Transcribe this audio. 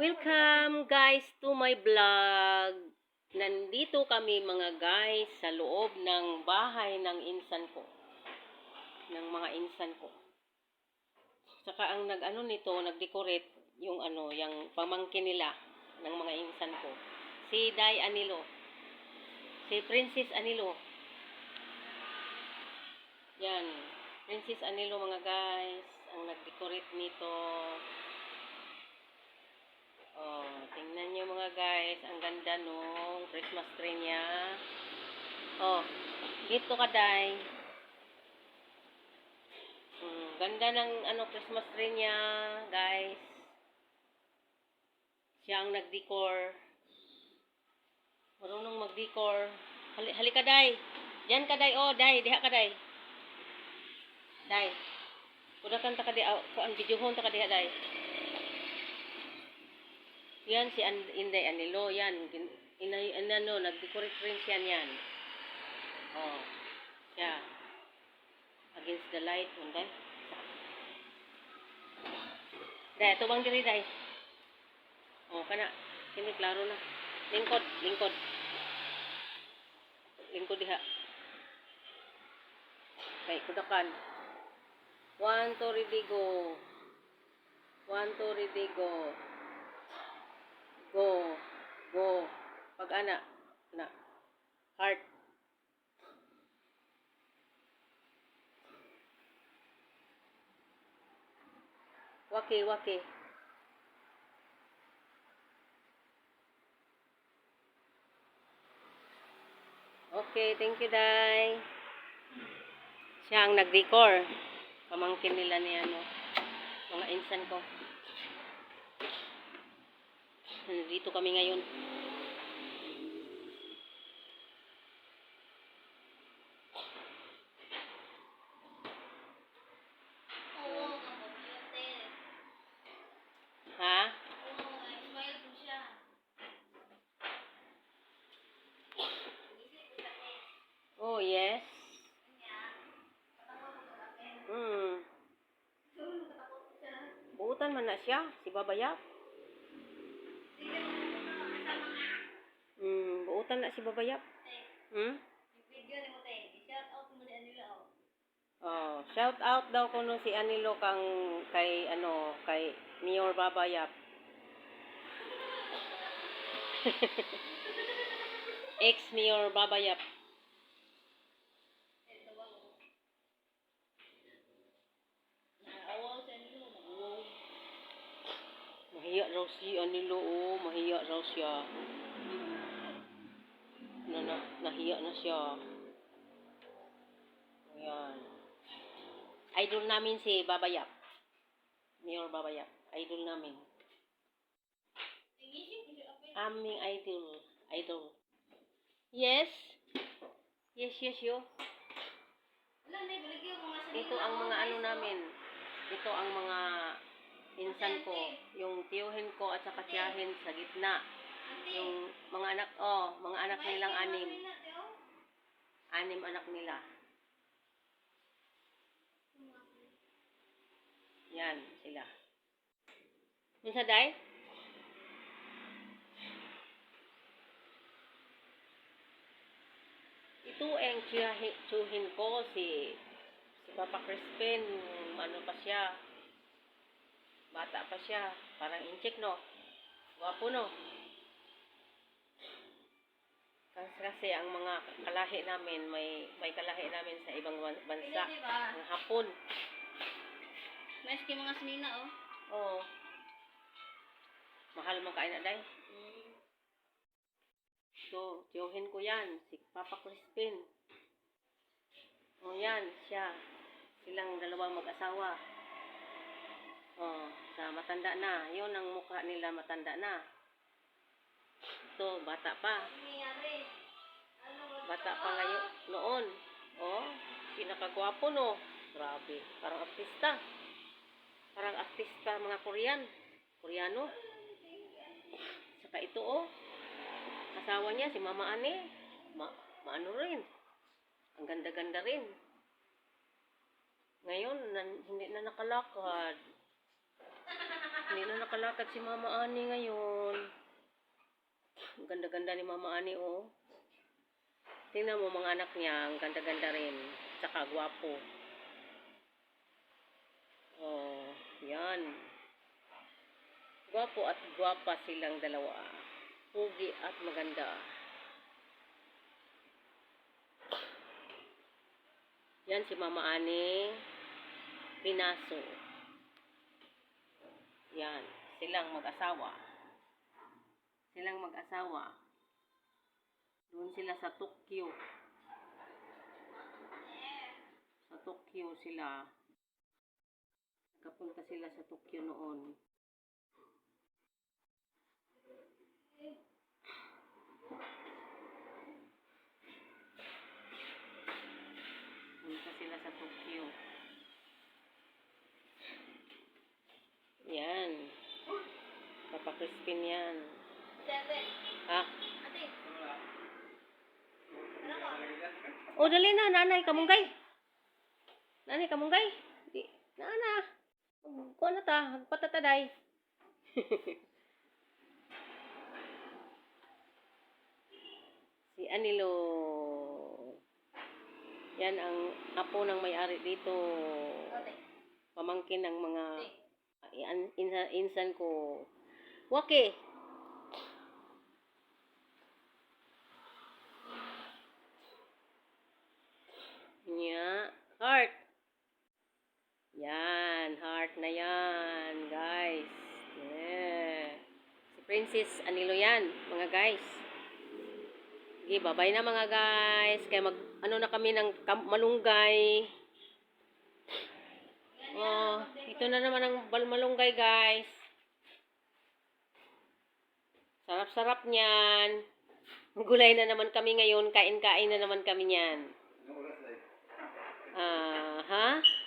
Welcome guys to my vlog. Nandito kami mga guys sa loob ng bahay ng insan ko. Ng mga insan ko. Saka ang nag-ano nito, nag-decorate yung ano, yung pamangkin nila ng mga insan ko. Si Day Anilo. Si Princess Anilo. Yan. Princess Anilo mga guys. Ang nag-decorate nito. Oh, tingnan nyo mga guys. Ang ganda nung Christmas tree niya. Oh, dito ka, Day. Mm, ganda ng ano Christmas tree niya, guys. Siya ang nag-decor. Marunong mag-decor. Hali, halika, Day. Diyan ka, Day. Oh, Day. Diha ka, Day. Day. Kudakan ta ka di, oh, ang videohon ta ka diha, Day. Yan si An Inday Anilo, yan. Inay, ano, nag-decorate rin siya yan. Oh. Siya. Against the light, hunday. Day, tubang diri, day. Oh, kana. Kini klaro na. Lingkod, lingkod. Lingkod diha. Okay, kudakan. One, two, ready, go. One, two, ready, go. Go. Go. Pag ana. Na. Heart. Waki, waki. Okay, thank you, Day. Siya ang nag-decor. Pamangkin nila ni ano, mga insan ko. Dito kami ngayon. Ha? Oh, yes. Hmm. Buutan man na siya, si Babayap. Buutan na si Babayap. Hmm? Oh, shout out daw kuno si Anilo kang kay ano, kay Mayor Babayap. Ex Mayor Babayap. Mahiya raw si Anilo, oh. Mahiya raw siya. Na, na, nahiya na siya. Ayan. Idol namin si Babayap. Mayor Babayap. Idol namin. Aming idol. Idol. Yes. Yes, yes, yo. Ito ang mga ano namin. Ito ang mga insan ko. Yung tiyuhin ko at saka tiyahin sa gitna. Yung mga anak, oh, mga anak nilang anim. Anim anak nila. Yan, sila. Minsa day? Ito ang tiyahi- tiyuhin ko, si, si Papa Crispin, ano pa siya, bata pa siya, parang incheck, no? Gwapo, no? Kasi, ang mga kalahi namin, may, may kalahi namin sa ibang ban- bansa, ang hapon. Meski mga sinina, oh. Oo. Mahal man kain na, day. So, tiyuhin ko yan, si Papa Crispin. O yan, siya. Silang dalawang mag-asawa. O, sa matanda na. Yun ang mukha nila matanda na. Ito, bata pa. Bata pa ngayon, noon. O, pinakagwapo no. Grabe, parang artista. Parang artista mga Korean. Koreano. Saka ito oh. Asawa niya, si Mama Ane. Ma maano rin. Ang ganda-ganda rin. Ngayon, hindi na nakalakad. Hindi na nakalakad si Mama Ani ngayon. Ang ganda-ganda ni Mama Ani, oh. Tingnan mo mga anak niya, ang ganda-ganda rin. Tsaka gwapo. Oh, yan. Gwapo at gwapa silang dalawa. Pugi at maganda. Yan si Mama Ani. Pinaso. Yan. Silang mag-asawa. Silang mag-asawa. Doon sila sa Tokyo. Sa Tokyo sila. Nakapunta sila sa Tokyo noon. Punta sila sa Tokyo. Yan. Papa Crispin yan. Ha? O, dali na, nanay, kamunggay. Nanay, kamunggay. Di, nana. Kuha na ta, hagpatataday. si Anilo. Yan ang apo ng may-ari dito. Pamangkin ng mga in- insan, insan ko. Waki. Princess Anilo yan, mga guys. Okay, bye-bye na mga guys. Kaya mag, ano na kami ng malunggay. Oh, ito na naman ang malunggay guys. Sarap-sarap niyan. Gulay na naman kami ngayon. Kain-kain na naman kami niyan. Ah, uh, ha? Huh?